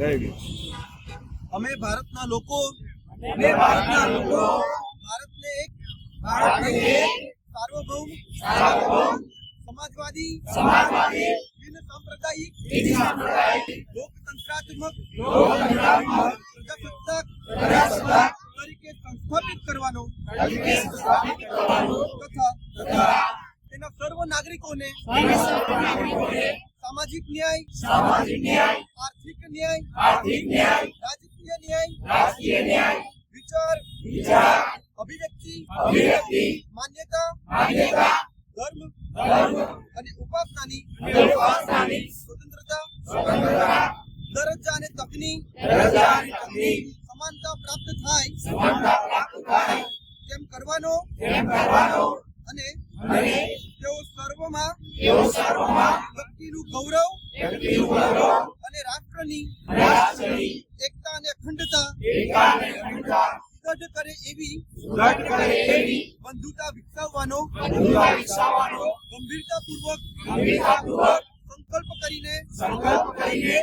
અમે ભારતના લોકો અમે ભારતના લોકો ભારતને એક ભારતને એક સાર્વભૌમ સાર્વભૌમ સમાજવાદી સમાજવાદી બિન સાંપ્રદાયિક બિનસાંપ્રદાયિક લોકતંત્રાત્મક લોકતંત્રાત્મક પ્રજાસત્તાક પ્રજાસત્તાક તરીકે સંસ્થાપિત કરવાનો તરીકે સંસ્થાપિત કરવાનો તથા તથા તેના સર્વ નાગરિકોને સર્વ નાગરિકોને સામાજિક ન્યાય સામાજિક ન્યાય આર્થિક ન્યાય આર્થિક ન્યાય રાજકીય ન્યાય રાજકીય ન્યાય વિચાર વિચાર અભિવ્યક્તિ અભિવ્યક્તિ માન્યતા માન્યતા ધર્મ ધર્મ અને ઉપાસનાની ઉપાસનાની સ્વતંત્રતા સ્વતંત્રતા દરજ્જા અને તકની દરજ્જા અને તકની સમાનતા પ્રાપ્ત થાય સમાનતા પ્રાપ્ત થાય તેમ કરવાનો તેમ કરવાનો અને અને વ્યક્તિનું ગૌરવ અને રાષ્ટ્રની એકતા અને અખંડતા સુદૃઢ કરે એવી સુદૃઢ કરે એવી બંધુતા વિકસાવવાનો બંધુતા વિકસાવવાનો ગંભીરતાપૂર્વક ગંભીરતાપૂર્વક સંકલ્પ કરીને સંકલ્પ કરીને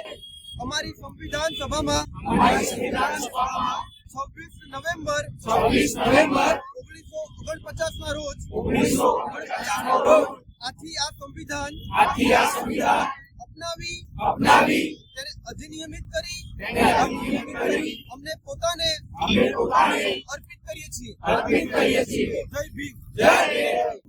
અમારી સંવિધાન સભામાં અમારી સંવિધાન સભામાં છવ્વીસ નવેમ્બર છવ્વીસ નવેમ્બર ઓગણીસો ઓગણપચાસ ના રોજ ઓગણીસો ઓગણપચાસનો રોજ આથી આ સંવિધાન આથી આ સંવિધાન અપનાવી અપનાવી તેને અધિનિયમિત કરી તેને અધિનિયમિત કરી અમને પોતાને અમને પોતાને અર્પિત કરીએ છીએ અર્પિત કરીએ છીએ જય ભીમ જય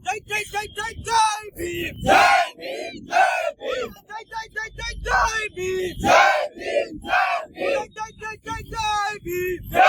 જય જય જય જય જય ભીમ જય ભીમ જય ભીમ જય જય જય જય જય ભીમ જય ભીમ જય ભીમ જય જય જય જય ભીમ જય